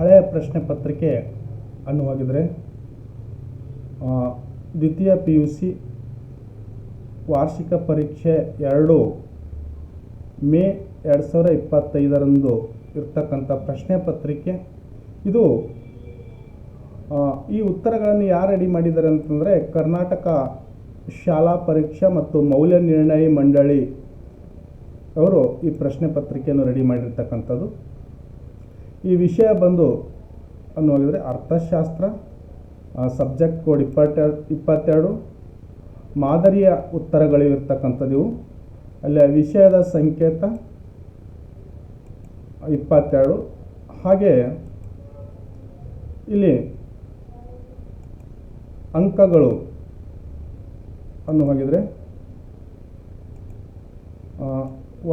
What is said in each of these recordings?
ಹಳೆಯ ಪ್ರಶ್ನೆ ಪತ್ರಿಕೆ ಅನ್ನುವಾಗಿದ್ದರೆ ದ್ವಿತೀಯ ಪಿ ಯು ಸಿ ವಾರ್ಷಿಕ ಪರೀಕ್ಷೆ ಎರಡು ಮೇ ಎರಡು ಸಾವಿರ ಇಪ್ಪತ್ತೈದರಂದು ಇರ್ತಕ್ಕಂಥ ಪ್ರಶ್ನೆ ಪತ್ರಿಕೆ. ಇದು ಈ ಉತ್ತರಗಳನ್ನು ಯಾರು ರೆಡಿ ಮಾಡಿದ್ದಾರೆ ಅಂತಂದರೆ ಕರ್ನಾಟಕ ಶಾಲಾ ಪರೀಕ್ಷಾ ಮತ್ತು ಮೌಲ್ಯ ನಿರ್ಣಯ ಮಂಡಳಿ ಅವರು ಈ ಪ್ರಶ್ನೆ ಪತ್ರಿಕೆಯನ್ನು ರೆಡಿ ಮಾಡಿರ್ತಕ್ಕಂಥದ್ದು. ಈ ವಿಷಯ ಬಂದು ಅನ್ನುವಾಗಿದ್ರೆ ಅರ್ಥಶಾಸ್ತ್ರ ಸಬ್ಜೆಕ್ಟ್ ಕೋಡ್ ಇಪ್ಪತ್ತೆರಡು ಇಪ್ಪತ್ತೆರಡು, ಮಾದರಿಯ ಉತ್ತರಗಳು ಇರ್ತಕ್ಕಂಥದ್ದು ಇವು ಅಲ್ಲಿ ವಿಷಯದ ಸಂಕೇತ ಇಪ್ಪತ್ತೆರಡು. ಹಾಗೆ ಇಲ್ಲಿ ಅಂಕಗಳು ಅನ್ನು ಹೋಗಿದರೆ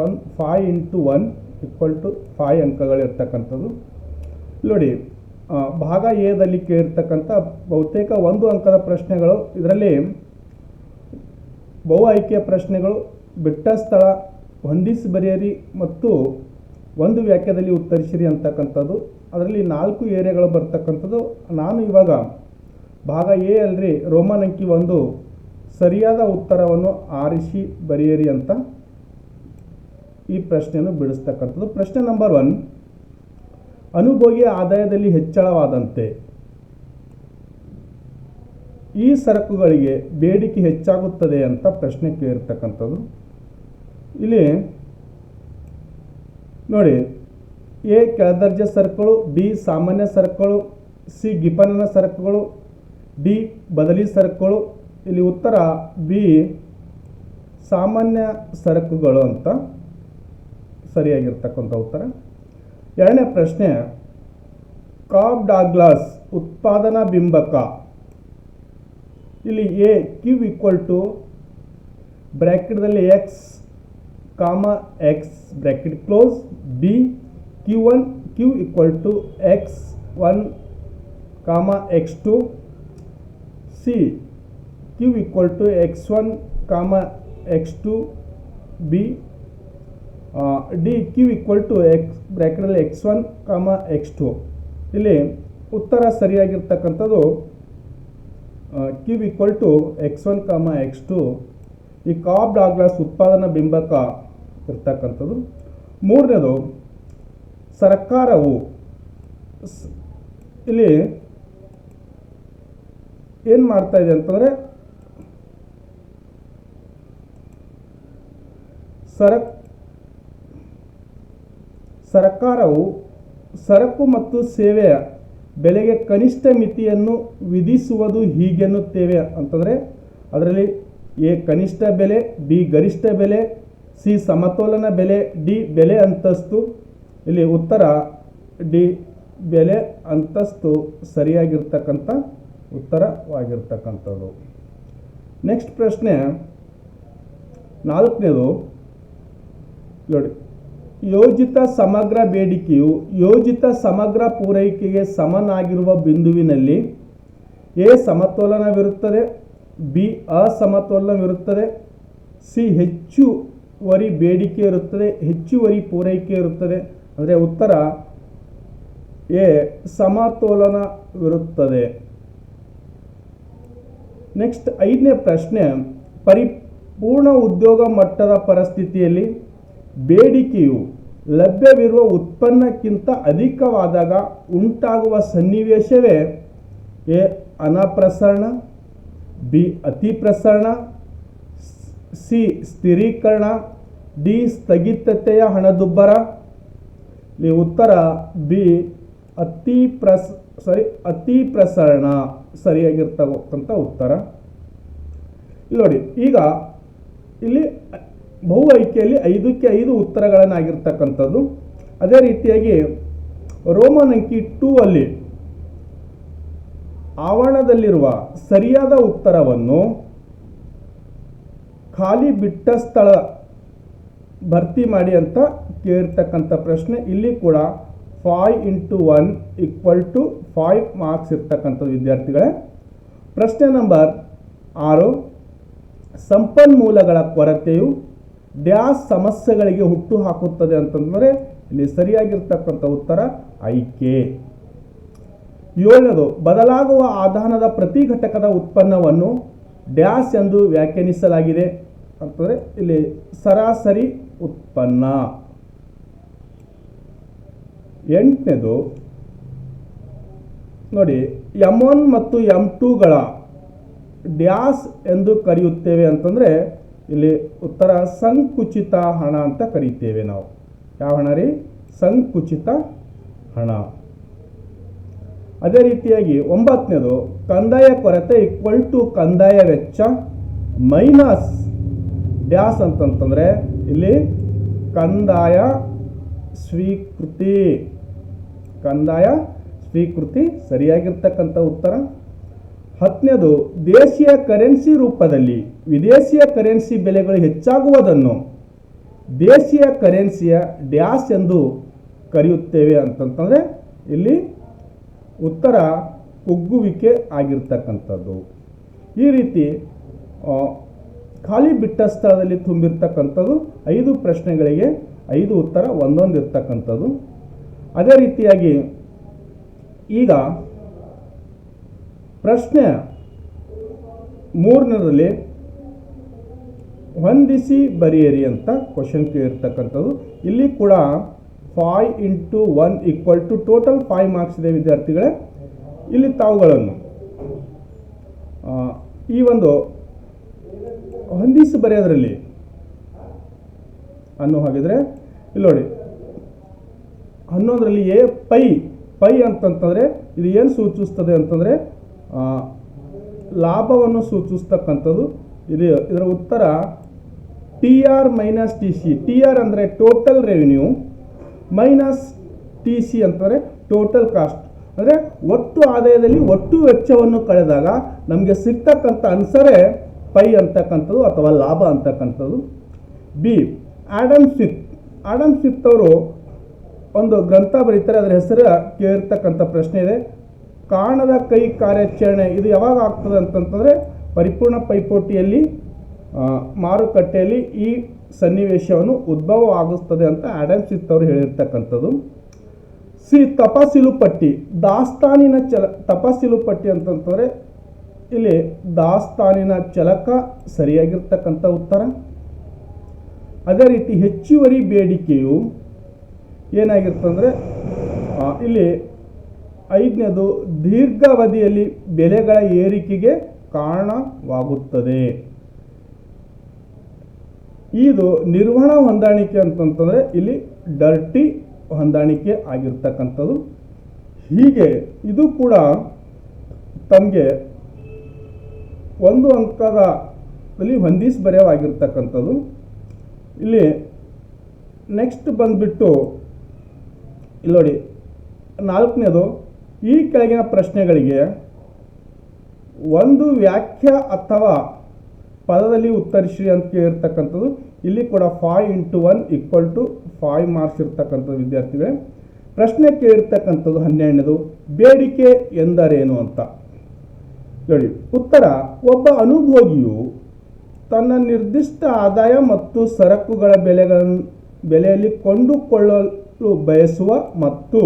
one phi into one equal to phi ಅಂಕಗಳಿರ್ತಕ್ಕಂಥದ್ದು. ನೋಡಿ ಭಾಗ ಎದಲ್ಲಿ ಕೇಳಿರ್ತಕ್ಕಂಥ ಬಹುತೇಕ ಒಂದು ಅಂಕದ ಪ್ರಶ್ನೆಗಳು, ಇದರಲ್ಲಿ ಬಹು ಆಯ್ಕೆಯ ಪ್ರಶ್ನೆಗಳು, ಬಿಟ್ಟ ಸ್ಥಳ, ಹೊಂದಿಸಿ ಬರೆಯಿರಿ ಮತ್ತು ಒಂದು ವಾಕ್ಯದಲ್ಲಿ ಉತ್ತರಿಸಿರಿ ಅಂತಕ್ಕಂಥದ್ದು. ಅದರಲ್ಲಿ ನಾಲ್ಕು ಏರಿಯಾಗಳು ಬರ್ತಕ್ಕಂಥದ್ದು. ನಾನು ಇವಾಗ ಭಾಗ ಎ ಅಲ್ರಿ ರೋಮನ್ ಅಂಕಿ ಒಂದು ಸರಿಯಾದ ಉತ್ತರವನ್ನು ಆರಿಸಿ ಬರೆಯಿರಿ ಅಂತ ಈ ಪ್ರಶ್ನೆಯನ್ನು ಬಿಡಿಸ್ತಕ್ಕಂಥದ್ದು. ಪ್ರಶ್ನೆ ನಂಬರ್ ಒನ್ ಅನುಭೋಗಿ ಆದಾಯದಲ್ಲಿ ಹೆಚ್ಚಳವಾದಂತೆ ಈ ಸರಕುಗಳಿಗೆ ಬೇಡಿಕೆ ಹೆಚ್ಚಾಗುತ್ತದೆ ಅಂತ ಪ್ರಶ್ನೆ ಕೇಳಿರ್ತಕ್ಕಂಥದ್ದು. ಇಲ್ಲಿ ನೋಡಿ, ಎ ಕೆಳದರ್ಜೆ ಸರಕುಗಳು, ಬಿ, ಸಾಮಾನ್ಯ ಸರಕುಗಳು, ಸಿ, ಗಿಪನನ ಸರಕುಗಳು, ಡಿ, ಬದಲಿ ಸರಕುಗಳು. ಇಲ್ಲಿ ಉತ್ತರ ಬಿ, ಸಾಮಾನ್ಯ ಸರಕುಗಳು ಅಂತ. ಸರಿಯಾಗಿರ್ತಕ್ಕಂಥ ಉತ್ತರ. ಎರಡನೇ ಪ್ರಶ್ನೆ ಕಾಬ್ ಡಾಗ್ಲಾಸ್ ಉತ್ಪಾದನಾ ಬಿಂಬಕ. ಇಲ್ಲಿ A Q equal to ಬ್ರ್ಯಾಕೆಟ್ದಲ್ಲಿ X comma X bracket close B Q one Q equal to X one comma X two C Q equal to X one comma X two B D Q equal to X ಬ್ರ್ಯಾಕೆಟಲ್ಲಿ X one comma X two ಇಲ್ಲಿ ಉತ್ತರ ಸರಿಯಾಗಿರ್ತಕ್ಕಂಥದ್ದು Q equal to X one comma X two ಈ Cobb ಡಾಗ್ಲಾಸ್ ಉತ್ಪಾದನಾ ಬಿಂಬಕ ಇರ್ತಕ್ಕಂಥದ್ದು. ಮೂರನೇದು, ಸರ್ಕಾರವು ಇಲ್ಲಿ ಏನು ಮಾಡ್ತಾ ಇದೆ ಅಂತಂದರೆ, ಸರಕ್ ಸರ್ಕಾರವು ಸರಕು ಮತ್ತು ಸೇವೆಯ ಬೆಲೆಗೆ ಕನಿಷ್ಠ ಮಿತಿಯನ್ನು ವಿಧಿಸುವುದು ಹೀಗೆನ್ನುತ್ತೇವೆ ಅಂತಂದರೆ ಅದರಲ್ಲಿ ಎ ಕನಿಷ್ಠ ಬೆಲೆ, ಬಿ ಗರಿಷ್ಠ ಬೆಲೆ, ಸಿ ಸಮತೋಲನ ಬೆಲೆ, ಡಿ ಬೆಲೆ ಅಂತಸ್ತು. ಇಲ್ಲಿ ಉತ್ತರ, ಡಿ ಬೆಲೆ ಅಂತಸ್ತು ಸರಿಯಾಗಿರ್ತಕ್ಕಂಥ ಉತ್ತರವಾಗಿರ್ತಕ್ಕಂಥದ್ದು. ನೆಕ್ಸ್ಟ್ ಪ್ರಶ್ನೆ, ನಾಲ್ಕನೇದು, ನೋಡಿ ಯೋಜಿತ ಸಮಗ್ರ ಬೇಡಿಕೆಯು ಯೋಜಿತ ಸಮಗ್ರ ಪೂರೈಕೆಗೆ ಸಮನಾಗಿರುವ ಬಿಂದುವಿನಲ್ಲಿ ಎ ಸಮತೋಲನವಿರುತ್ತದೆ, ಬಿ ಅಸಮತೋಲನವಿರುತ್ತದೆ, ಸಿ ಹೆಚ್ಚುವರಿ ಬೇಡಿಕೆ ಇರುತ್ತದೆ, ಹೆಚ್ಚುವರಿ ಪೂರೈಕೆ ಇರುತ್ತದೆ. ಅಂದರೆ ಉತ್ತರ, ಎ ಸಮತೋಲನವಿರುತ್ತದೆ. ನೆಕ್ಸ್ಟ್ ಐದನೇ ಪ್ರಶ್ನೆ, ಪರಿಪೂರ್ಣ ಉದ್ಯೋಗ ಮಟ್ಟದ ಪರಿಸ್ಥಿತಿಯಲ್ಲಿ ಬೇಡಿಕೆಯು ಲಭ್ಯವಿರುವ ಉತ್ಪನ್ನಕ್ಕಿಂತ ಅಧಿಕವಾದಾಗ ಉಂಟಾಗುವ ಸನ್ನಿವೇಶವೇ ಎ ಅನಪ್ರಸರಣ, ಬಿ ಅತಿಪ್ರಸರಣ, ಸಿ ಸ್ಥಿರೀಕರಣ, ಡಿ ಸ್ಥಗಿತತೆಯ ಹಣದುಬ್ಬರ. ಇಲ್ಲಿ ಉತ್ತರ ಬಿ ಅತಿ ಪ್ರಸ್ ಸಾರಿ ಅತಿ ಪ್ರಸರಣ ಸರಿಯಾಗಿರ್ತಕ್ಕಂಥ ಉತ್ತರ. ಇಲ್ಲಿ ನೋಡಿ, ಈಗ ಇಲ್ಲಿ ಬಹು ಆಯ್ಕೆಯಲ್ಲಿ ಐದಕ್ಕೆ ಐದು ಉತ್ತರಗಳನ್ನಾಗಿರ್ತಕ್ಕಂಥದ್ದು. ಅದೇ ರೀತಿಯಾಗಿ ರೋಮನ್ ಅಂಕಿ ಟೂ ಅಲ್ಲಿ ಆವರಣದಲ್ಲಿರುವ ಸರಿಯಾದ ಉತ್ತರವನ್ನು ಖಾಲಿ ಬಿಟ್ಟ ಸ್ಥಳ ಭರ್ತಿ ಮಾಡಿ ಅಂತ ಕೇಳಿರ್ತಕ್ಕಂಥ ಪ್ರಶ್ನೆ. ಇಲ್ಲಿ ಕೂಡ five into one equal to five marks ಇರ್ತಕ್ಕಂಥದ್ದು ವಿದ್ಯಾರ್ಥಿಗಳೇ. ಪ್ರಶ್ನೆ ನಂಬರ್ ಆರು, ಸಂಪನ್ಮೂಲಗಳ ಕೊರತೆಯು ಡ್ಯಾಸ್ ಸಮಸ್ಯೆಗಳಿಗೆ ಹುಟ್ಟು ಹಾಕುತ್ತದೆ ಅಂತಂದರೆ ಇಲ್ಲಿ ಸರಿಯಾಗಿರ್ತಕ್ಕಂಥ ಉತ್ತರ ಐಕೆ. ಏಳನೇದು, ಬದಲಾಗುವ ಆಧಾನದ ಪ್ರತಿ ಘಟಕದ ಉತ್ಪನ್ನವನ್ನು ಡ್ಯಾಸ್ ಎಂದು ವ್ಯಾಖ್ಯಾನಿಸಲಾಗಿದೆ ಅಂತಂದರೆ ಇಲ್ಲಿ ಸರಾಸರಿ ಉತ್ಪನ್ನ. ಎಂಟನೇದು, ನೋಡಿ, ಎಂ ಒನ್ ಮತ್ತು ಎಂ ಟೂಗಳ ಡ್ಯಾಸ್ ಎಂದು ಕರೆಯುತ್ತೇವೆ ಅಂತಂದರೆ ಇಲ್ಲಿ ಉತ್ತರ ಸಂಕುಚಿತ ಹಣ ಅಂತ ಕರೀತೇವೆ ನಾವು. ಯಾವ ಹಣ ರೀ? ಸಂಕುಚಿತ ಹಣ. ಅದೇ ರೀತಿಯಾಗಿ ಒಂಬತ್ತನೇದು, ಕಂದಾಯ ಕೊರತೆ ಈಕ್ವಲ್ ಟು ಕಂದಾಯ ವೆಚ್ಚ ಮೈನಸ್ ಡ್ಯಾಸ್ ಅಂತಂತಂದರೆ ಇಲ್ಲಿ ಕಂದಾಯ ಸ್ವೀಕೃತಿ. ಕಂದಾಯ ಸ್ವೀಕೃತಿ ಸರಿಯಾಗಿರ್ತಕ್ಕಂಥ ಉತ್ತರ? ಹತ್ತನೇದು, ದೇಶೀಯ ಕರೆನ್ಸಿ ರೂಪದಲ್ಲಿ ವಿದೇಶಿಯ ಕರೆನ್ಸಿ ಬೆಲೆಗಳು ಹೆಚ್ಚಾಗುವುದನ್ನು ದೇಶೀಯ ಕರೆನ್ಸಿಯ ಡ್ಯಾಸ್ ಎಂದು ಕರೆಯುತ್ತೇವೆ ಅಂತಂತಂದರೆ ಇಲ್ಲಿ ಉತ್ತರ ಕುಗ್ಗುವಿಕೆ ಆಗಿರ್ತಕ್ಕಂಥದ್ದು. ಈ ರೀತಿ ಖಾಲಿ ಬಿಟ್ಟ ಸ್ಥಳದಲ್ಲಿ ತುಂಬಿರ್ತಕ್ಕಂಥದ್ದು ಐದು ಪ್ರಶ್ನೆಗಳಿಗೆ ಐದು ಉತ್ತರ, ಒಂದೊಂದು ಇರ್ತಕ್ಕಂಥದ್ದು. ಅದೇ ರೀತಿಯಾಗಿ ಈಗ ಪ್ರಶ್ನೆ ಮೂರನೇದಲ್ಲಿ ಹೊಂದಿಸಿ ಬರೆಯಿರಿ ಅಂತ ಕ್ವಶನ್ ಕೇಳಿರ್ತಕ್ಕಂಥದ್ದು ಇಲ್ಲಿ ಕೂಡ five into one equal to total five marks ಇದೆ, ವಿದ್ಯಾರ್ಥಿಗಳೇ. ಇಲ್ಲಿ ತಾವುಗಳನ್ನು ಈ ಒಂದು ಹೊಂದಿಸಿ ಬರೆಯೋದ್ರಲ್ಲಿ ಅನ್ನೋ ಹಾಗಿದ್ರೆ, ಇಲ್ಲಿ ನೋಡಿ, ಹನ್ನೊಂದರಲ್ಲಿ ಎ, ಪೈ ಪೈ ಅಂತಂತಂದರೆ ಇದು ಏನು ಸೂಚಿಸ್ತದೆ ಅಂತಂದರೆ ಲಾಭವನ್ನು ಸೂಚಿಸ್ತಕ್ಕಂಥದ್ದು ಇದು ಇದರ ಉತ್ತರ T R minus T C T R ಅಂದರೆ total revenue minus T C ಅಂತಂದರೆ ಟೋಟಲ್ ಕಾಸ್ಟ್ ಅಂದರೆ ಒಟ್ಟು ಆದಾಯದಲ್ಲಿ ಒಟ್ಟು ವೆಚ್ಚವನ್ನು ಕಳೆದಾಗ ನಮಗೆ ಸಿಗ್ತಕ್ಕಂಥ ಅನ್ಸರೇ ಪೈ ಅಂತಕ್ಕಂಥದ್ದು ಅಥವಾ ಲಾಭ ಅಂತಕ್ಕಂಥದ್ದು. B Adam Smith Adam Smith ಅವರು ಒಂದು ಗ್ರಂಥ ಬರೀತಾರೆ, ಅದರ ಹೆಸರು ಕೇಳಿರ್ತಕ್ಕಂಥ ಪ್ರಶ್ನೆ ಇದೆ. ಕಾಣದ ಕೈ ಕಾರ್ಯಾಚರಣೆ ಇದು ಯಾವಾಗ ಆಗ್ತದೆ ಅಂತಂತಂದರೆ ಪರಿಪೂರ್ಣ ಪೈಪೋಟಿಯಲ್ಲಿ ಮಾರುಕಟ್ಟೆಯಲ್ಲಿ ಈ ಸನ್ನಿವೇಶವನ್ನು ಉದ್ಭವ ಆಗಿಸ್ತದೆ ಅಂತ ಆಡಮ್ ಸಿತ್ ಅವರು ಹೇಳಿರ್ತಕ್ಕಂಥದ್ದು. ಸಿ, ತಪಾಸಿಲು ಪಟ್ಟಿ. ದಾಸ್ತಾನಿನ ಚಲ, ತಪಾಸಿಲು ಪಟ್ಟಿ ಅಂತಂತಂದರೆ ಇಲ್ಲಿ ದಾಸ್ತಾನಿನ ಚಲಕ ಸರಿಯಾಗಿರ್ತಕ್ಕಂಥ ಉತ್ತರ. ಅದೇ ರೀತಿ ಹೆಚ್ಚುವರಿ ಬೇಡಿಕೆಯು ಏನಾಗಿರ್ತಂದರೆ ಇಲ್ಲಿ ಐದನೇದು ದೀರ್ಘಾವಧಿಯಲ್ಲಿ ಬೆಲೆಗಳ ಏರಿಕೆಗೆ ಕಾರಣವಾಗುತ್ತದೆ. ಇದು ನಿರ್ವಹಣಾ ಹೊಂದಾಣಿಕೆ ಅಂತಂತಂದರೆ ಇಲ್ಲಿ ಡರ್ಟಿ ಹೊಂದಾಣಿಕೆ ಆಗಿರ್ತಕ್ಕಂಥದ್ದು. ಹೀಗೆ ಇದು ಕೂಡ ತಮಗೆ ಒಂದು ಅಂಕದಲ್ಲಿ ಹೊಂದಿಸಿ ಬರೆಯವಾಗಿರ್ತಕ್ಕಂಥದ್ದು. ಇಲ್ಲಿ ನೆಕ್ಸ್ಟ್ ಬಂದುಬಿಟ್ಟು, ಇಲ್ಲಿ ನೋಡಿ, ನಾಲ್ಕನೇದು ಈ ಕೆಳಗಿನ ಪ್ರಶ್ನೆಗಳಿಗೆ ಒಂದು ವ್ಯಾಖ್ಯ ಅಥವಾ ಪದದಲ್ಲಿ ಉತ್ತರಿಸಿ ಅಂತ ಕೇಳಿರ್ತಕ್ಕಂಥದ್ದು, ಇಲ್ಲಿ ಕೂಡ five into one equal to five marks ಇರ್ತಕ್ಕಂಥದ್ದು ವಿದ್ಯಾರ್ಥಿಗಳೇ. ಪ್ರಶ್ನೆ ಕೇಳಿರ್ತಕ್ಕಂಥದ್ದು ಹನ್ನೆರಡನೇದು, ಬೇಡಿಕೆ ಎಂದರೇನು ಅಂತ. ನೋಡಿ, ಉತ್ತರ, ಒಬ್ಬ ಅನುಭೋಗಿಯು ತನ್ನ ನಿರ್ದಿಷ್ಟ ಆದಾಯ ಮತ್ತು ಸರಕುಗಳ ಬೆಲೆಗಳನ್ನು ಬೆಲೆಯಲ್ಲಿ ಕೊಂಡುಕೊಳ್ಳಲು ಬಯಸುವ ಮತ್ತು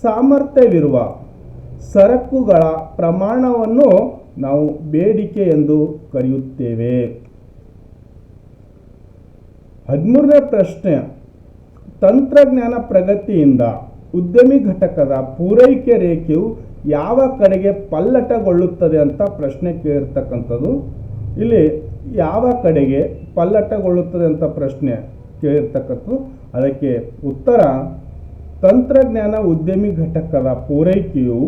ಸಾಮರ್ಥ್ಯವಿರುವ ಸರಕುಗಳ ಪ್ರಮಾಣವನ್ನು ನಾವು ಬೇಡಿಕೆ ಎಂದು ಕರೆಯುತ್ತೇವೆ. ಹದಿಮೂರನೇ ಪ್ರಶ್ನೆ. ತಂತ್ರಜ್ಞಾನ ಪ್ರಗತಿಯಿಂದ ಉದ್ಯಮಿ ಘಟಕದ ಪೂರೈಕೆ ರೇಖೆಯು ಯಾವ ಕಡೆಗೆ ಪಲ್ಲಟಗೊಳ್ಳುತ್ತದೆ ಅಂತ ಪ್ರಶ್ನೆ ಕೇಳಿರ್ತಕ್ಕಂಥದ್ದು. ಇಲ್ಲಿ ಯಾವ ಕಡೆಗೆ ಪಲ್ಲಟಗೊಳ್ಳುತ್ತದೆ ಅಂತ ಪ್ರಶ್ನೆ ಕೇಳಿರ್ತಕ್ಕಂಥದ್ದು. ಅದಕ್ಕೆ ಉತ್ತರ ತಂತ್ರಜ್ಞಾನ ಉದ್ಯಮಿ ಘಟಕದ ಪೂರೈಕೆಯು,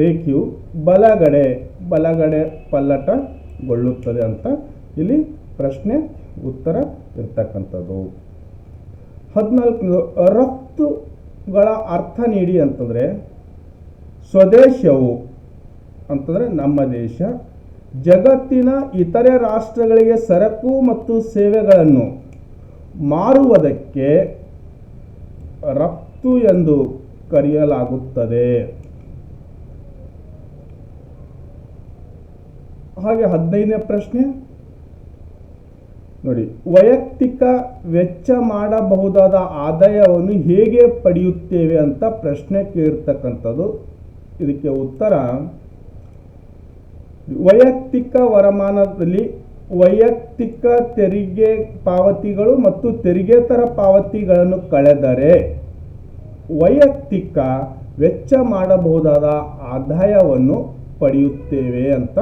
ರೇಖೆಯು ಬಲಗಡೆ ಬಲಗಡೆ ಪಲ್ಲಟಗೊಳ್ಳುತ್ತದೆ ಅಂತ ಇಲ್ಲಿ ಪ್ರಶ್ನೆ, ಉತ್ತರ ಇರ್ತಕ್ಕಂಥದ್ದು. ಹದಿನಾಲ್ಕು, ರಫ್ತುಗಳ ಅರ್ಥ ನೀಡಿ ಅಂತಂದರೆ, ಸ್ವದೇಶವು ಅಂತಂದರೆ ನಮ್ಮ ದೇಶ, ಜಗತ್ತಿನ ಇತರೆ ರಾಷ್ಟ್ರಗಳಿಗೆ ಸರಕು ಮತ್ತು ಸೇವೆಗಳನ್ನು ಮಾರುವುದಕ್ಕೆ ರಫ್ತು ಎಂದು ಕರೆಯಲಾಗುತ್ತದೆ. ಹಾಗೆ ಹದಿನೈದನೇ ಪ್ರಶ್ನೆ. ನೋಡಿ, ವೈಯಕ್ತಿಕ ವೆಚ್ಚ ಮಾಡಬಹುದಾದ ಆದಾಯವನ್ನು ಹೇಗೆ ಪಡೆಯುತ್ತೇವೆ ಅಂತ ಪ್ರಶ್ನೆ ಕೇಳಿರ್ತಕ್ಕಂಥದ್ದು ಇದಕ್ಕೆ ಉತ್ತರ, ವೈಯಕ್ತಿಕ ವರಮಾನದಲ್ಲಿ ವೈಯಕ್ತಿಕ ತೆರಿಗೆ ಪಾವತಿಗಳು ಮತ್ತು ತೆರಿಗೆತರ ಪಾವತಿಗಳನ್ನು ಕಳೆದರೆ ವೈಯಕ್ತಿಕ ವೆಚ್ಚ ಮಾಡಬಹುದಾದ ಆದಾಯವನ್ನು ಪಡೆಯುತ್ತೇವೆ ಅಂತ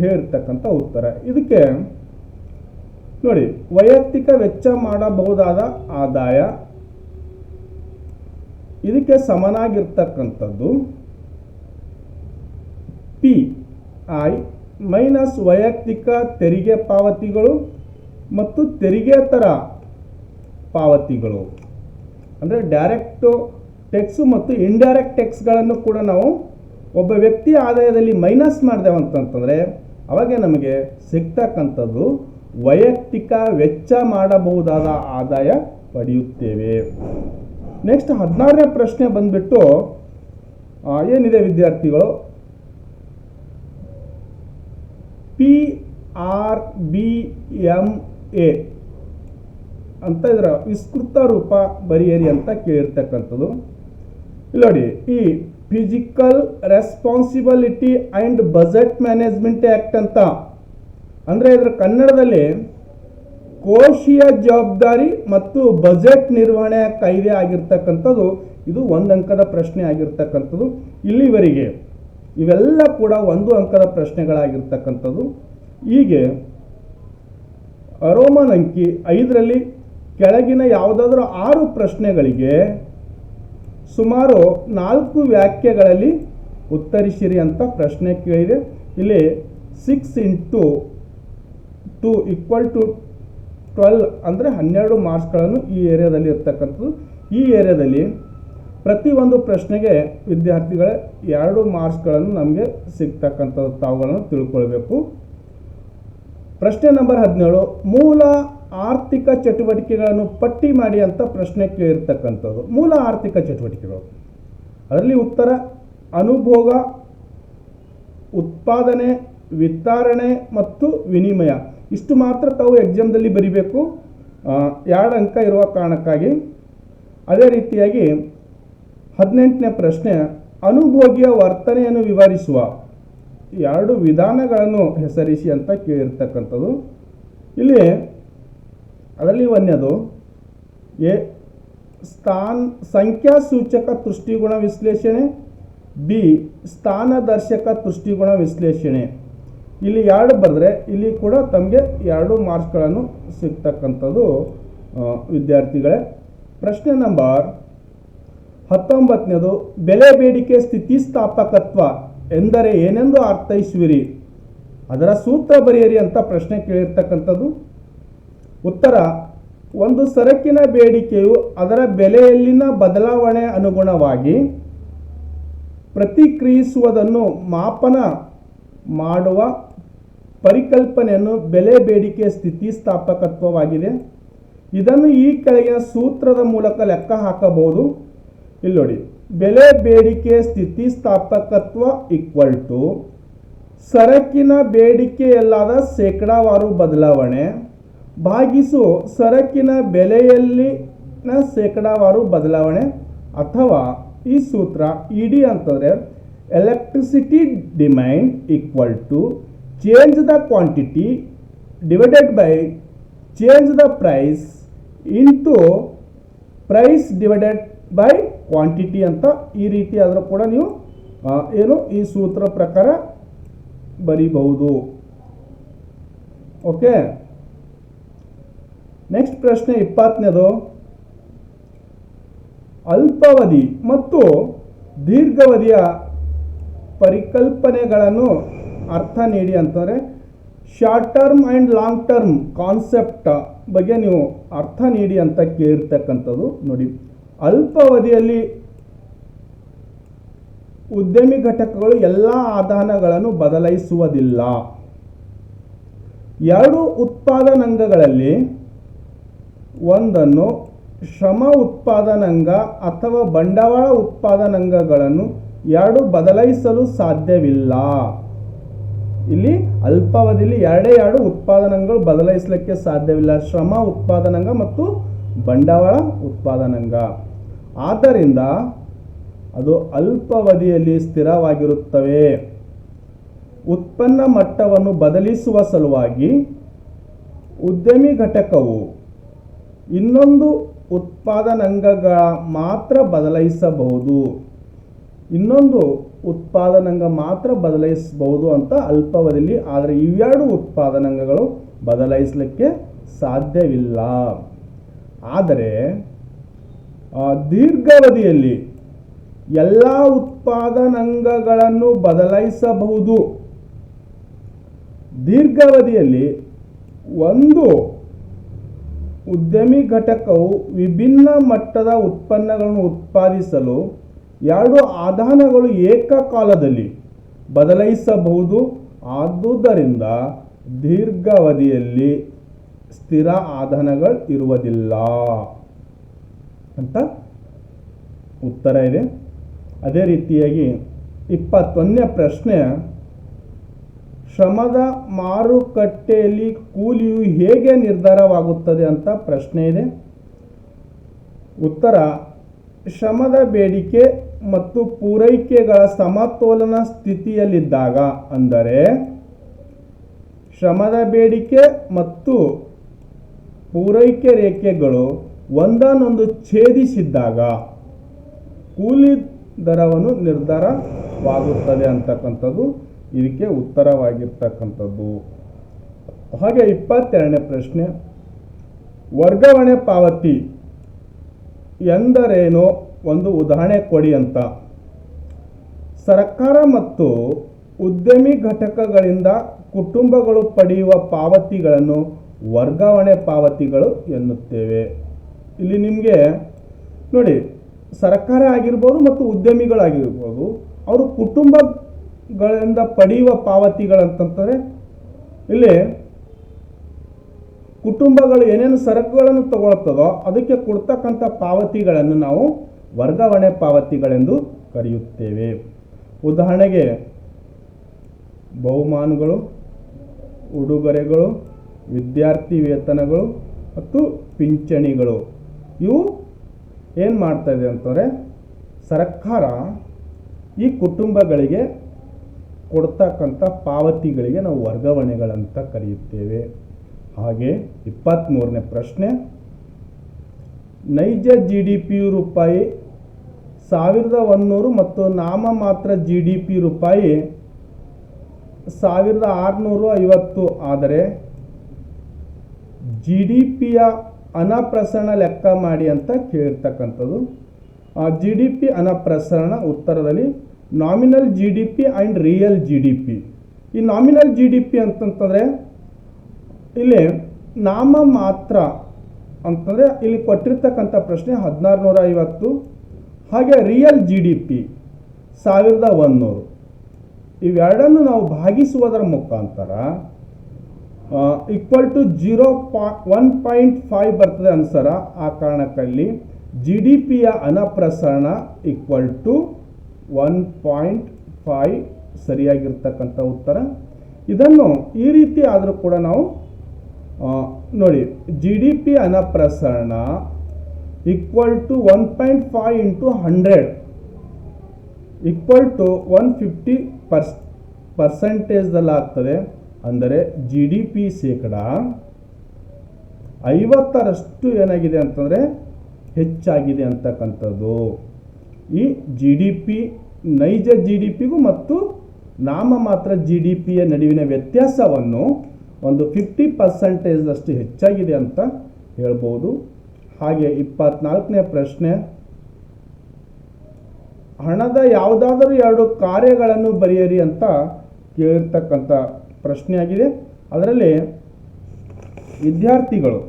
ಹೇಳ್ತಕ್ಕಂಥ ಉತ್ತರ. ಇದಕ್ಕೆ ನೋಡಿ, ವೈಯಕ್ತಿಕ ವೆಚ್ಚ ಮಾಡಬಹುದಾದ ಆದಾಯ ಇದಕ್ಕೆ ಸಮನಾಗಿರ್ತಕ್ಕಂಥದ್ದು ಪಿ ಐ ಮೈನಸ್ ವೈಯಕ್ತಿಕ ತೆರಿಗೆ ಪಾವತಿಗಳು ಮತ್ತು ತೆರಿಗೆತರ ಪಾವತಿಗಳು. ಅಂದರೆ ಡೈರೆಕ್ಟು ಟ್ಯಾಕ್ಸ್ ಮತ್ತು ಇಂಡೈರೆಕ್ಟ್ ಟೆಕ್ಸ್ಗಳನ್ನು ಕೂಡ ನಾವು ಒಬ್ಬ ವ್ಯಕ್ತಿ ಆದಾಯದಲ್ಲಿ ಮೈನಸ್ ಮಾಡಿದೆವು ಅಂತಂತಂದರೆ, ಅವಾಗ ನಮಗೆ ಸಿಗ್ತಕ್ಕಂಥದ್ದು ವೈಯಕ್ತಿಕ ವೆಚ್ಚ ಮಾಡಬಹುದಾದ ಆದಾಯ ಪಡೆಯುತ್ತೇವೆ. ನೆಕ್ಸ್ಟ್ ಹದಿನಾರನೇ ಪ್ರಶ್ನೆ ಬಂದ್ಬಿಟ್ಟು ಏನಿದೆ ವಿದ್ಯಾರ್ಥಿಗಳು? P R B M A ಅಂತ ಇದರ ವಿಸ್ತೃತ ರೂಪ ಬರಿಯರಿ ಅಂತ ಕೇಳಿರ್ತಕ್ಕಂಥದ್ದು. ನೋಡಿ, ಈ physical responsibility and budget management act ಅಂತ. ಅಂದರೆ ಇದರ ಕನ್ನಡದಲ್ಲಿ ಕೋಶೀಯ ಜವಾಬ್ದಾರಿ ಮತ್ತು ಬಜೆಟ್ ನಿರ್ವಹಣೆ ಕಾಯ್ದೆ ಆಗಿರ್ತಕ್ಕಂಥದ್ದು. ಇದು ಒಂದು ಅಂಕದ ಪ್ರಶ್ನೆ ಆಗಿರ್ತಕ್ಕಂಥದ್ದು. ಇಲ್ಲಿವರೆಗೆ ಇವೆಲ್ಲ ಕೂಡ ಒಂದು ಅಂಕದ ಪ್ರಶ್ನೆಗಳಾಗಿರ್ತಕ್ಕಂಥದ್ದು. ಹೀಗೆ ಅರೋಮನ್ ಅಂಕಿ ಐದರಲ್ಲಿ ಕೆಳಗಿನ ಯಾವುದಾದ್ರೂ ಆರು ಪ್ರಶ್ನೆಗಳಿಗೆ ಸುಮಾರು ನಾಲ್ಕು ವ್ಯಾಖ್ಯೆಗಳಲ್ಲಿ ಉತ್ತರಿಸಿರಿ ಅಂತ ಪ್ರಶ್ನೆ ಕೇಳಿದೆ. ಇಲ್ಲಿ six into two equal to twelve ಅಂದರೆ ಹನ್ನೆರಡು ಮಾರ್ಕ್ಸ್ಗಳನ್ನು ಈ ಏರಿಯಾದಲ್ಲಿ ಇರ್ತಕ್ಕಂಥದ್ದು. ಈ ಏರಿಯಾದಲ್ಲಿ ಪ್ರತಿಯೊಂದು ಪ್ರಶ್ನೆಗೆ ವಿದ್ಯಾರ್ಥಿಗಳ ಎರಡು ಮಾರ್ಕ್ಸ್ಗಳನ್ನು ನಮಗೆ ಸಿಗ್ತಕ್ಕಂಥದ್ದು ತಾವುಗಳನ್ನು ತಿಳ್ಕೊಳ್ಬೇಕು. ಪ್ರಶ್ನೆ ನಂಬರ್ ಹದಿನೇಳು, ಮೂಲ ಆರ್ಥಿಕ ಚಟುವಟಿಕೆಗಳನ್ನು ಪಟ್ಟಿ ಮಾಡಿ ಅಂತ ಪ್ರಶ್ನೆ ಕೇಳಿರ್ತಕ್ಕಂಥದ್ದು ಮೂಲ ಆರ್ಥಿಕ ಚಟುವಟಿಕೆಗಳು. ಅದರಲ್ಲಿ ಉತ್ತರ, ಅನುಭೋಗ, ಉತ್ಪಾದನೆ, ವಿತರಣೆ ಮತ್ತು ವಿನಿಮಯ. ಇಷ್ಟು ಮಾತ್ರ ತಾವು ಎಕ್ಸಾಮ್ದಲ್ಲಿ ಬರಿಬೇಕು. ಎರಡು ಅಂಕ ಇರುವ ಕಾರಣಕ್ಕಾಗಿ. ಅದೇ ರೀತಿಯಾಗಿ ಹದಿನೆಂಟನೇ ಪ್ರಶ್ನೆ, ಅನುಭೋಗಿಯ ವರ್ತನೆಯನ್ನು ವಿವರಿಸುವ. ಎರಡು ವಿಧಾನಗಳನ್ನು ಹೆಸರಿಸಿ ಅಂತ ಕೇಳಿರ್ತಕ್ಕಂಥದ್ದು ಇಲ್ಲಿ ಅದರಲ್ಲಿ ಒಂದನೇದು, ಎ, ಸ್ಥಾನ, ಸಂಖ್ಯಾಸೂಚಕ ತುಷ್ಟಿಗುಣ ವಿಶ್ಲೇಷಣೆ, ಬಿ, ಸ್ಥಾನದರ್ಶಕ ತುಷ್ಟಿಗುಣ ವಿಶ್ಲೇಷಣೆ. ಇಲ್ಲಿ ಎರಡು ಬರೆದ್ರೆ ಇಲ್ಲಿ ಕೂಡ ತಮಗೆ ಎರಡು ಮಾರ್ಕ್ಸ್ಗಳನ್ನು ಸಿಗ್ತಕ್ಕಂಥದ್ದು ವಿದ್ಯಾರ್ಥಿಗಳೇ. ಪ್ರಶ್ನೆ ನಂಬರ್ ಹತ್ತೊಂಬತ್ತನೇದು ಬೆಲೆ ಬೇಡಿಕೆ ಸ್ಥಿತಿಸ್ಥಾಪಕತ್ವ ಎಂದರೆ ಏನೆಂದು ಅರ್ಥೈಸುವಿರಿ? ಅದರ ಸೂತ್ರ ಬರೆಯಿರಿ ಅಂತ ಪ್ರಶ್ನೆ ಕೇಳಿರ್ತಕ್ಕಂಥದ್ದು. ಉತ್ತರ, ಒಂದು ಸರಕಿನ ಬೇಡಿಕೆಯು ಅದರ ಬೆಲೆಯಲ್ಲಿನ ಬದಲಾವಣೆ ಅನುಗುಣವಾಗಿ ಪ್ರತಿಕ್ರಿಯಿಸುವುದನ್ನು ಮಾಪನ ಮಾಡುವ ಪರಿಕಲ್ಪನೆಯನ್ನು ಬೆಲೆ ಬೇಡಿಕೆ ಸ್ಥಿತಿಸ್ಥಾಪಕತ್ವವಾಗಿದೆ. ಇದನ್ನು ಈ ಕೆಳಗಿನ ಸೂತ್ರದ ಮೂಲಕ ಲೆಕ್ಕ ಹಾಕಬಹುದು. ಇಲ್ಲಿ ನೋಡಿ, ಬೆಲೆ ಬೇಡಿಕೆ ಸ್ಥಿತಿಸ್ಥಾಪಕತ್ವ ಈಕ್ವಲ್ ಟು ಸರಕಿನ ಬೇಡಿಕೆಯಲ್ಲಾದ ಶೇಕಡಾವಾರು ಬದಲಾವಣೆ. ಭಾಗಿಸು ಸರಕಿನ ಬೆಲೆಯಲ್ಲಿನ ಶೇಕಡಾವಾರು ಬದಲಾವಣೆ ಅಥವಾ ಈ ಸೂತ್ರ ಇ ಡಿ ಅಂತಂದರೆ electricity demand equal to change the quantity divided by change the price into price divided by quantity ಅಂತ ಈ ರೀತಿ ಆದರೂ ಕೂಡ ನೀವು ಏನು ಈ ಸೂತ್ರ ಪ್ರಕಾರ ಬರೀಬಹುದು. ಓಕೆ ನೆಕ್ಸ್ಟ್ ಪ್ರಶ್ನೆ ಇಪ್ಪತ್ತನೇದು. ಅಲ್ಪಾವಧಿ ಮತ್ತು ದೀರ್ಘಾವಧಿಯ ಪರಿಕಲ್ಪನೆಗಳನ್ನು ಅರ್ಥ ನೀಡಿ ಅಂತಂದರೆ short term and long term concept ಬಗ್ಗೆ ನೀವು ಅರ್ಥ ನೀಡಿ ಅಂತ ಕೇಳಿರ್ತಕ್ಕಂಥದ್ದು ನೋಡಿ. ಅಲ್ಪಾವಧಿಯಲ್ಲಿ ಉದ್ಯಮಿ ಘಟಕಗಳು ಎಲ್ಲ ಆದಾನಗಳನ್ನು ಬದಲಾಯಿಸುವುದಿಲ್ಲ. ಎರಡು ಉತ್ಪಾದನಾಂಗಗಳಲ್ಲಿ ಒಂದನ್ನು ಶ್ರಮ ಉತ್ಪಾದನಾಂಗ ಅಥವಾ ಬಂಡವಾಳ ಉತ್ಪಾದನಾಂಗಗಳನ್ನು ಎರಡು ಬದಲಾಯಿಸಲು ಸಾಧ್ಯವಿಲ್ಲ. ಇಲ್ಲಿ ಅಲ್ಪಾವಧಿಯಲ್ಲಿ ಎರಡೇ ಎರಡು ಉತ್ಪಾದನಾಂಗಗಳು ಬದಲಾಯಿಸಲಿಕ್ಕೆ ಸಾಧ್ಯವಿಲ್ಲ. ಶ್ರಮ ಉತ್ಪಾದನಾಂಗ ಮತ್ತು ಬಂಡವಾಳ ಉತ್ಪಾದನಾಂಗ. ಆದ್ದರಿಂದ ಅದು ಅಲ್ಪಾವಧಿಯಲ್ಲಿ ಸ್ಥಿರವಾಗಿರುತ್ತವೆ. ಉತ್ಪನ್ನ ಮಟ್ಟವನ್ನು ಬದಲಿಸುವ ಸಲುವಾಗಿ ಉದ್ಯಮಿ ಘಟಕವು ಇನ್ನೊಂದು ಉತ್ಪಾದನಾಂಗಗಳ ಮಾತ್ರ ಬದಲಾಯಿಸಬಹುದು. ಇನ್ನೊಂದು ಉತ್ಪಾದನಾಂಗ ಮಾತ್ರ ಬದಲಾಯಿಸಬಹುದು ಅಂತ ಅಲ್ಪಾವಧಿಯಲ್ಲಿ, ಆದರೆ ಇವೆರಡು ಉತ್ಪಾದನಾಂಗಗಳು ಬದಲಾಯಿಸಲಿಕ್ಕೆ ಸಾಧ್ಯವಿಲ್ಲ. ಆದರೆ ದೀರ್ಘಾವಧಿಯಲ್ಲಿ ಎಲ್ಲ ಉತ್ಪಾದನಾಂಗಗಳನ್ನು ಬದಲಾಯಿಸಬಹುದು. ದೀರ್ಘಾವಧಿಯಲ್ಲಿ ಒಂದು ಉದ್ಯಮಿ ಘಟಕವು ವಿಭಿನ್ನ ಮಟ್ಟದ ಉತ್ಪನ್ನಗಳನ್ನು ಉತ್ಪಾದಿಸಲು ಎರಡು ಆಧಾನಗಳು ಏಕಕಾಲದಲ್ಲಿ ಬದಲಾಯಿಸಬಹುದು. ಆದುದರಿಂದ ದೀರ್ಘಾವಧಿಯಲ್ಲಿ ಸ್ಥಿರ ಆಧಾನಗಳು ಇರುವುದಿಲ್ಲ ಅಂತ ಉತ್ತರ ಇದೆ. ಅದೇ ರೀತಿಯಾಗಿ ಇಪ್ಪತ್ತೊಂದನೇ ಪ್ರಶ್ನೆ ಶ್ರಮದ ಮಾರುಕಟ್ಟೆಯಲ್ಲಿ ಕೂಲಿಯು ಹೇಗೆ ನಿರ್ಧಾರವಾಗುತ್ತದೆ ಅಂತ ಪ್ರಶ್ನೆ ಇದೆ. ಉತ್ತರ, ಶ್ರಮದ ಬೇಡಿಕೆ ಮತ್ತು ಪೂರೈಕೆಗಳ ಸಮತೋಲನ ಸ್ಥಿತಿಯಲ್ಲಿದ್ದಾಗ ಅಂದರೆ, ಶ್ರಮದ ಬೇಡಿಕೆ ಮತ್ತು ಪೂರೈಕೆ ರೇಖೆಗಳು ಒಂದನ್ನೊಂದು ಛೇದಿಸಿದ್ದಾಗ ಕೂಲಿ ದರವನ್ನು ನಿರ್ಧಾರವಾಗುತ್ತದೆ ಅಂತಕ್ಕಂಥದ್ದು ಇದಕ್ಕೆ ಉತ್ತರವಾಗಿರ್ತಕ್ಕಂಥದ್ದು. ಹಾಗೆ ಇಪ್ಪತ್ತೆರಡನೇ ಪ್ರಶ್ನೆ, ವರ್ಗಾವಣೆ ಪಾವತಿ ಎಂದರೇನು? ಒಂದು ಉದಾಹರಣೆ ಕೊಡಿ ಅಂತ. ಸರ್ಕಾರ ಮತ್ತು ಉದ್ಯಮಿ ಘಟಕಗಳಿಂದ ಕುಟುಂಬಗಳು ಪಡೆಯುವ ಪಾವತಿಗಳನ್ನು ವರ್ಗಾವಣೆ ಪಾವತಿಗಳು ಎನ್ನುತ್ತೇವೆ. ಇಲ್ಲಿ ನಿಮಗೆ ನೋಡಿ, ಸರ್ಕಾರ ಆಗಿರ್ಬೋದು ಮತ್ತು ಉದ್ಯಮಿಗಳಾಗಿರ್ಬೋದು, ಅವರು ಕುಟುಂಬಗಳಿಂದ ಪಡೆಯುವ ಪಾವತಿಗಳಂತಂದರೆ ಇಲ್ಲಿ ಕುಟುಂಬಗಳು ಏನೇನು ಸರಕುಗಳನ್ನು ತಗೊಳ್ತದೋ ಅದಕ್ಕೆ ಕೊಡ್ತಕ್ಕಂಥ ಪಾವತಿಗಳನ್ನು ನಾವು ವರ್ಗಾವಣೆ ಪಾವತಿಗಳೆಂದು ಕರೆಯುತ್ತೇವೆ. ಉದಾಹರಣೆಗೆ, ಬಹುಮಾನಗಳು, ಉಡುಗೊರೆಗಳು, ವಿದ್ಯಾರ್ಥಿ ವೇತನಗಳು ಮತ್ತು ಪಿಂಚಣಿಗಳು. ಇವು ಏನು ಮಾಡ್ತಾ ಇದೆ ಅಂತಂದರೆ, ಸರ್ಕಾರ ಈ ಕುಟುಂಬಗಳಿಗೆ ಕೊಡ್ತಕ್ಕಂಥ ಪಾವತಿಗಳಿಗೆ ನಾವು ವರ್ಗಾವಣೆಗಳಂತ ಕರೆಯುತ್ತೇವೆ. ಹಾಗೆ ಇಪ್ಪತ್ತ್ಮೂರನೇ ಪ್ರಶ್ನೆ. ನೈಜ ಜಿ ಡಿ ಪಿ ರೂಪಾಯಿ ಸಾವಿರದ ಒಂದೂರು ಮತ್ತು ನಾಮಮಾತ್ರ ಜಿ ಡಿ ಪಿ ರೂಪಾಯಿ ಸಾವಿರದ ಆರುನೂರು ಐವತ್ತು. ಆದರೆ ಜಿ ಡಿ ಪಿಯ ಅನಪ್ರಸರಣ ಲೆಕ್ಕ ಮಾಡಿ ಅಂತ ಕೇಳಿರ್ತಕ್ಕಂಥದ್ದು. ಜಿ ಡಿ ಪಿ ಅನಪ್ರಸರಣ ಉತ್ತರದಲ್ಲಿ nominal G D P and real G D P ಈ ನಾಮಿನಲ್ ಜಿ ಡಿ ಪಿ ಅಂತಂತಂದರೆ, ಇಲ್ಲಿ ನಾಮ ಮಾತ್ರ ಅಂತಂದರೆ ಇಲ್ಲಿ ಕೊಟ್ಟಿರ್ತಕ್ಕಂಥ ಪ್ರಶ್ನೆ ಹದಿನಾರು ನೂರ ಐವತ್ತು ಹಾಗೆ ರಿಯಲ್ ಜಿ ಡಿ ಪಿ ಸಾವಿರದ ಒಂದುನೂರು ಇವೆರಡನ್ನು ನಾವು ಭಾಗಿಸುವುದರ ಮುಖಾಂತರ ಈಕ್ವಲ್ ಟು ಜೀರೋ ಪಾ ಒನ್ ಪಾಯಿಂಟ್ ಫೈವ್ ಬರ್ತದೆ ಅನುಸಾರ ಆ ಕಾರಣಕ್ಕಲ್ಲಿ ಜಿ ಡಿ ಪಿಯ ಅನಪ್ರಸರಣ equal to one point five ಸರಿಯಾಗಿರ್ತಕ್ಕಂಥ ಉತ್ತರ. ಇದನ್ನು ಈ ರೀತಿ ಆದರೂ ಕೂಡ ನಾವು ನೋಡಿ G D P ಅನಪ್ರಸರಣ equal to one point five into hundred equal to one fifty purse ಪರ್ಸೆಂಟೇಜ್ದಲ್ಲಿ ಆಗ್ತದೆ. ಅಂದರೆ ಜಿ ಡಿ ಪಿ ಶೇಕಡ ಐವತ್ತರಷ್ಟು ಏನಾಗಿದೆ ಅಂತಂದರೆ ಹೆಚ್ಚಾಗಿದೆ ಅಂತಕ್ಕಂಥದ್ದು. ಈ ಜಿ ಡಿ ಪಿ ನೈಜ ಜಿ ಡಿ ಪಿಗೂ ಮತ್ತು ನಾಮಮಾತ್ರ ಜಿ ಡಿ ಪಿಯ ನಡುವಿನ ವ್ಯತ್ಯಾಸವನ್ನು ಒಂದು ಫಿಫ್ಟಿ ಪರ್ಸೆಂಟೇಜಷ್ಟು ಹೆಚ್ಚಾಗಿದೆ ಅಂತ ಹೇಳ್ಬೋದು. ಹಾಗೆ ಇಪ್ಪತ್ನಾಲ್ಕನೇ ಪ್ರಶ್ನೆ. ಹಣದ ಯಾವುದಾದರೂ ಎರಡು ಕಾರ್ಯಗಳನ್ನು ಬರೆಯಿರಿ ಅಂತ ಕೇಳಿರ್ತಕ್ಕಂಥ ಪ್ರಶ್ನೆಯಾಗಿದೆ. ಅದರಲ್ಲಿ ವಿದ್ಯಾರ್ಥಿಗಳು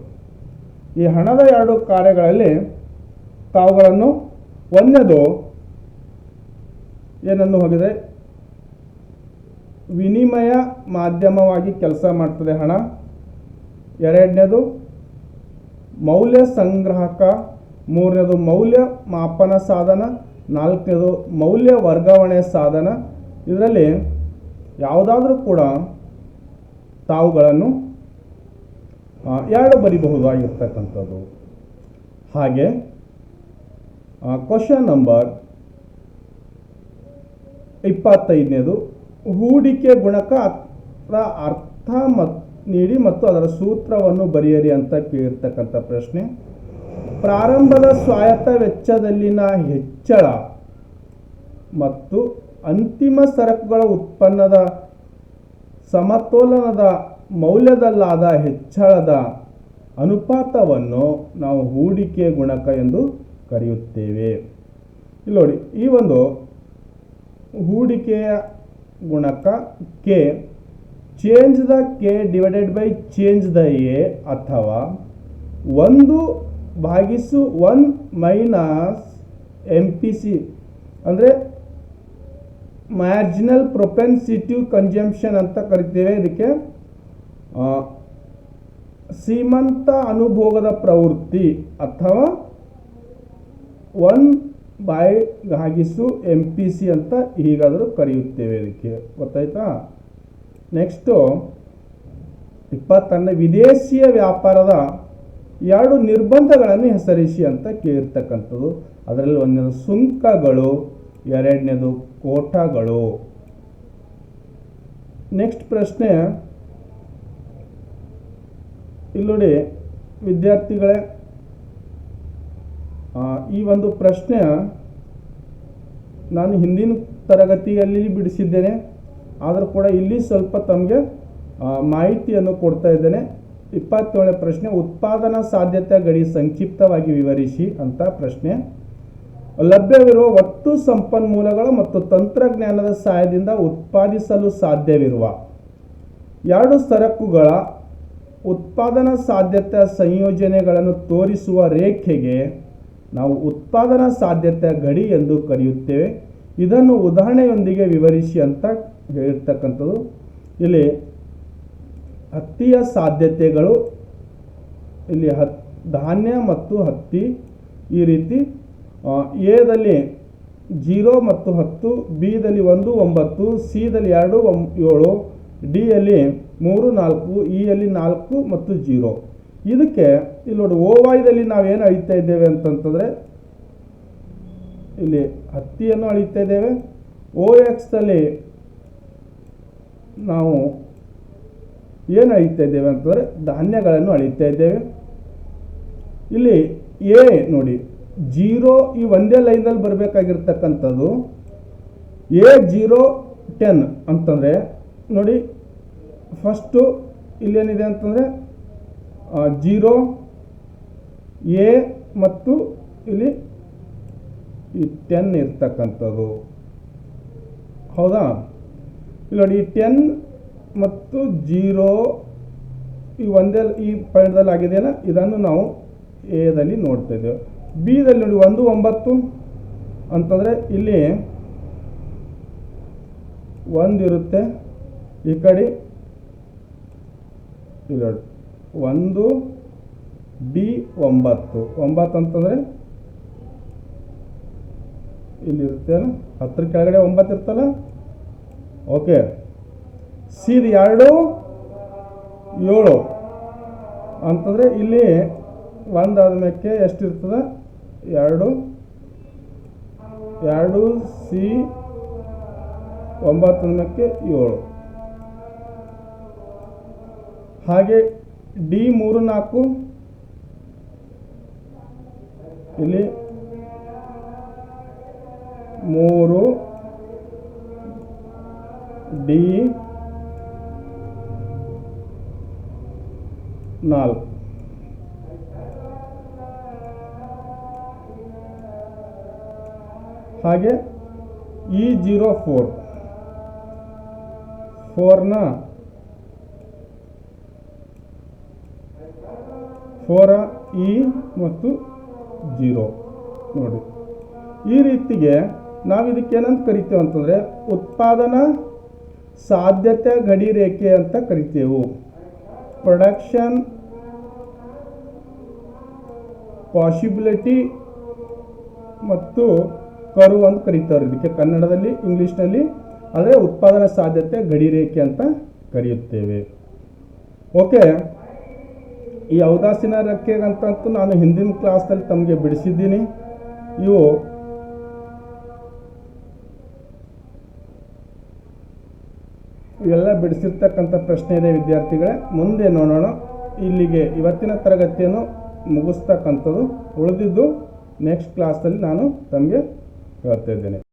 ಈ ಹಣದ ಎರಡು ಕಾರ್ಯಗಳಲ್ಲಿ ತಾವುಗಳನ್ನು ಒಂದನೇದು ಏನನ್ನು ಹೋಗಿದೆ? ವಿನಿಮಯ ಮಾಧ್ಯಮವಾಗಿ ಕೆಲಸ ಮಾಡ್ತದೆ ಹಣ. ಎರಡನೇದು ಮೌಲ್ಯ ಸಂಗ್ರಹಕ. ಮೂರನೇದು ಮೌಲ್ಯ ಮಾಪನ ಸಾಧನ. ನಾಲ್ಕನೇದು ಮೌಲ್ಯ ವರ್ಗಾವಣೆ ಸಾಧನ. ಇದರಲ್ಲಿ ಯಾವುದಾದ್ರೂ ಕೂಡ ತಾವುಗಳನ್ನು ಎರಡು ಬರಿಬಹುದಾಗಿರ್ತಕ್ಕಂಥದ್ದು? ಹಾಗೆ ಕ್ವಶನ್ ನಂಬರ್ ಇಪ್ಪತ್ತೈದನೇದು. ಹೂಡಿಕೆ ಗುಣಕ ಅದರ ಅರ್ಥ ಮತ್, ನೀಡಿ ಮತ್ತು ಅದರ ಸೂತ್ರವನ್ನು ಬರೆಯಿರಿ ಅಂತ ಕೇಳಿರ್ತಕ್ಕಂಥ ಪ್ರಶ್ನೆ. ಪ್ರಾರಂಭದ ಸ್ವಾಯತ್ತ ವೆಚ್ಚದಲ್ಲಿನ ಹೆಚ್ಚಳ ಮತ್ತು ಅಂತಿಮ ಸರಕುಗಳ ಉತ್ಪನ್ನದ ಸಮತೋಲನದ ಮೌಲ್ಯದಲ್ಲಾದ ಹೆಚ್ಚಳದ ಅನುಪಾತವನ್ನು ನಾವು ಹೂಡಿಕೆ ಗುಣಕ ಎಂದು ಕರೆಯುತ್ತೇವೆ. ಇಲ್ಲಿ ನೋಡಿ, ಈ ಒಂದು ಹೂಡಿಕೆಯ ಗುಣಕ K change the K divided by change the A ಅಥವಾ ಒಂದು ಭಾಗಿಸು one minus M P C ಅಂದರೆ ಮ್ಯಾರ್ಜಿನಲ್ ಪ್ರೊಪೆನ್ಸಿಟಿವ್ ಕನ್ಜಂಪ್ಷನ್ ಅಂತ ಕರಿತೇವೆ. ಇದಕ್ಕೆ ಸೀಮಂತ ಅನುಭೋಗದ ಪ್ರವೃತ್ತಿ ಅಥವಾ ಒನ್ ಬೈ ಭಾಗಿಸು ಎಂ ಪಿ ಸಿ ಅಂತ ಈಗಾದರೂ ಕರೆಯುತ್ತೇವೆ ಇದಕ್ಕೆ. ಗೊತ್ತಾಯ್ತಾ? ನೆಕ್ಸ್ಟು ಇಪ್ಪತ್ತನ್ನ ವಿದೇಶಿಯ ವ್ಯಾಪಾರದ ಎರಡು ನಿರ್ಬಂಧಗಳನ್ನು ಹೆಸರಿಸಿ ಅಂತ ಕೇಳಿರ್ತಕ್ಕಂಥದ್ದು ಅದರಲ್ಲಿ ಒಂದನೇದು ಸುಂಕಗಳು, ಎರಡನೇದು ಕೋಟಾಗಳು. ನೆಕ್ಸ್ಟ್ ಪ್ರಶ್ನೆ. ಇಲ್ಲಿ ನೋಡಿ, ವಿದ್ಯಾರ್ಥಿಗಳೇ ಈ ಒಂದು ಪ್ರಶ್ನೆ ನಾನು ಹಿಂದಿನ ತರಗತಿಯಲ್ಲಿ ಬಿಡಿಸಿದ್ದೇನೆ, ಆದರೂ ಕೂಡ ಇಲ್ಲಿ ಸ್ವಲ್ಪ ತಮಗೆ ಮಾಹಿತಿಯನ್ನು ಕೊಡ್ತಾ ಇದ್ದೇನೆ. ಇಪ್ಪತ್ತೇಳನೇ ಪ್ರಶ್ನೆ, ಉತ್ಪಾದನಾ ಸಾಧ್ಯತೆ ಗಡಿ ಸಂಕ್ಷಿಪ್ತವಾಗಿ ವಿವರಿಸಿ ಅಂತ ಪ್ರಶ್ನೆ. ಲಭ್ಯವಿರುವ ಒಟ್ಟು ಸಂಪನ್ಮೂಲಗಳು ಮತ್ತು ತಂತ್ರಜ್ಞಾನದ ಸಹಾಯದಿಂದ ಉತ್ಪಾದಿಸಲು ಸಾಧ್ಯವಿರುವ ಎರಡು ಸರಕುಗಳ ಉತ್ಪಾದನಾ ಸಾಧ್ಯತೆ ಸಂಯೋಜನೆಗಳನ್ನು ತೋರಿಸುವ ರೇಖೆಗೆ ನಾವು ಉತ್ಪಾದನಾ ಸಾಧ್ಯತೆ ಗಡಿ ಎಂದು ಕರೆಯುತ್ತೇವೆ. ಇದನ್ನು ಉದಾಹರಣೆಯೊಂದಿಗೆ ವಿವರಿಸಿ ಅಂತ ಹೇಳಿರ್ತಕ್ಕಂಥದ್ದು ಇಲ್ಲಿ ಹತ್ತಿಯ ಸಾಧ್ಯತೆಗಳು, ಇಲ್ಲಿ ಹತ್, ಧಾನ್ಯ ಮತ್ತು ಹತ್ತಿ ಈ ರೀತಿ ಎದಲ್ಲಿ ಜೀರೋ ಮತ್ತು ಹತ್ತು, ಬಿದಲ್ಲಿ ಒಂದು, ಒಂಬತ್ತು, ಸಿದಲ್ಲಿ ಎರಡು, ಒಂ, ಏಳು, ಡಿಯಲ್ಲಿ ಮೂರು, ನಾಲ್ಕು, ಇಯಲ್ಲಿ ನಾಲ್ಕು ಮತ್ತು ಜೀರೋ. ಇದಕ್ಕೆ ಇಲ್ಲಿ ನೋಡಿ ಓ ವೈದಲ್ಲಿ ನಾವೇನು ಅಳಿತಾ ಇದ್ದೇವೆ ಅಂತಂತಂದರೆ, ಇಲ್ಲಿ ಹತ್ತಿಯನ್ನು ಅಳಿತಾ ಇದ್ದೇವೆ. ಓ ಎಕ್ಸ್ದಲ್ಲಿ ನಾವು ಏನು ಅಳಿತಾ ಇದ್ದೇವೆ ಅಂತಂದರೆ, ಧಾನ್ಯಗಳನ್ನು ಅಳಿತಾ ಇದ್ದೇವೆ. ಇಲ್ಲಿ ಎ ನೋಡಿ, ಜೀರೋ ಈ ಒಂದೇ ಲೈನಲ್ಲಿ ಬರಬೇಕಾಗಿರ್ತಕ್ಕಂಥದ್ದು, ಎ ಜೀರೋ ಟೆನ್ ಅಂತಂದರೆ, ನೋಡಿ ಫಸ್ಟು ಇಲ್ಲೇನಿದೆ ಅಂತಂದರೆ ಜೀರೋ, ಎ ಮತ್ತು ಇಲ್ಲಿ ಈ ಟೆನ್ ಇರ್ತಕ್ಕಂಥದ್ದು. ಹೌದಾ? ಇಲ್ಲಿ ನೋಡಿ, ಈ ಟೆನ್ ಮತ್ತು ಜೀರೋ ಈ ಒಂದೇ ಈ ಪಾಯಿಂಟ್ದಲ್ಲಿ ಆಗಿದೆಯಲ್ಲ, ಇದನ್ನು ನಾವು ಎದಲ್ಲಿ ನೋಡ್ತಾ ಇದ್ದೇವೆ. ಬಿದಲ್ಲಿ ನೋಡಿ, ಒಂದು, ಒಂಬತ್ತು ಅಂತಂದರೆ ಇಲ್ಲಿ ಒಂದಿರುತ್ತೆ ಈ ಕಡೆ, ಇಲ್ಲಿ ಒಂದು ಡಿ ಒಂಬತ್ತು. ಒಂಬತ್ತು ಅಂತಂದರೆ ಇಲ್ಲಿರುತ್ತೆ ಹತ್ತರ ಕೆಳಗಡೆ ಒಂಬತ್ತು ಇರ್ತಲ್ಲ ಓಕೆ. ಸಿದು ಎರಡು, ಏಳು. ಅಂತಂದರೆ ಇಲ್ಲಿ ಒಂದಾದ ಮೇಕೆ ಎಷ್ಟಿರ್ತದೆ ಎರಡು. ಎರಡು, ಸಿ, ಒಂಬತ್ತು ಏಳು. ಹಾಗೆ ಡಿ ಮೂರು ನಾಲ್ಕು. ಇಲ್ಲಿ ಮೂರು. ಡಿ ನಾಲ್ಕು. ಹಾಗೆ ಇ ಜೀರೋ ಫೋರ್. ಫೋರ್ನ ಫೋರ ಇ ಮತ್ತು ಜೀರೋ. ನೋಡಿ. ಈ ರೀತಿಗೆ ನಾವು ಇದಕ್ಕೆ ಏನಂತ ಕರಿತೇವೆ ಅಂತಂದರೆ ಉತ್ಪಾದನಾ ಸಾಧ್ಯತೆ ಗಡಿ ರೇಖೆ ಅಂತ ಕರಿತೇವೆ. ಪ್ರೊಡಕ್ಷನ್ ಪಾಸಿಬಿಲಿಟಿ ಮತ್ತು ಕರು ಅಂತ ಕರೀತಾರೆ ಇದಕ್ಕೆ ಕನ್ನಡದಲ್ಲಿ, ಇಂಗ್ಲೀಷ್ನಲ್ಲಿ. ಆದರೆ ಉತ್ಪಾದನಾ ಸಾಧ್ಯತೆ ಗಡಿ ರೇಖೆ ಅಂತ ಕರೆಯುತ್ತೇವೆ. ಓಕೆ ಈ ಔದಾಸೀನ ರೆಕ್ಕೆಗಂತಂತೂ ನಾನು ಹಿಂದಿನ ಕ್ಲಾಸ್ನಲ್ಲಿ ತಮಗೆ ಬಿಡಿಸಿದ್ದೀನಿ. ಇವು ಇವೆಲ್ಲ ಬಿಡಿಸಿರ್ತಕ್ಕಂಥ ಪ್ರಶ್ನೆ ಇದೆ ವಿದ್ಯಾರ್ಥಿಗಳೇ. ಮುಂದೆ ನೋಡೋಣ. ಇಲ್ಲಿಗೆ ಇವತ್ತಿನ ತರಗತಿಯನ್ನು ಮುಗಿಸ್ತಕ್ಕಂಥದ್ದು ಉಳಿದಿದ್ದು ನೆಕ್ಸ್ಟ್ ಕ್ಲಾಸಲ್ಲಿ ನಾನು ತಮಗೆ ಹೇಳ್ತಾ ಇದ್ದೇನೆ.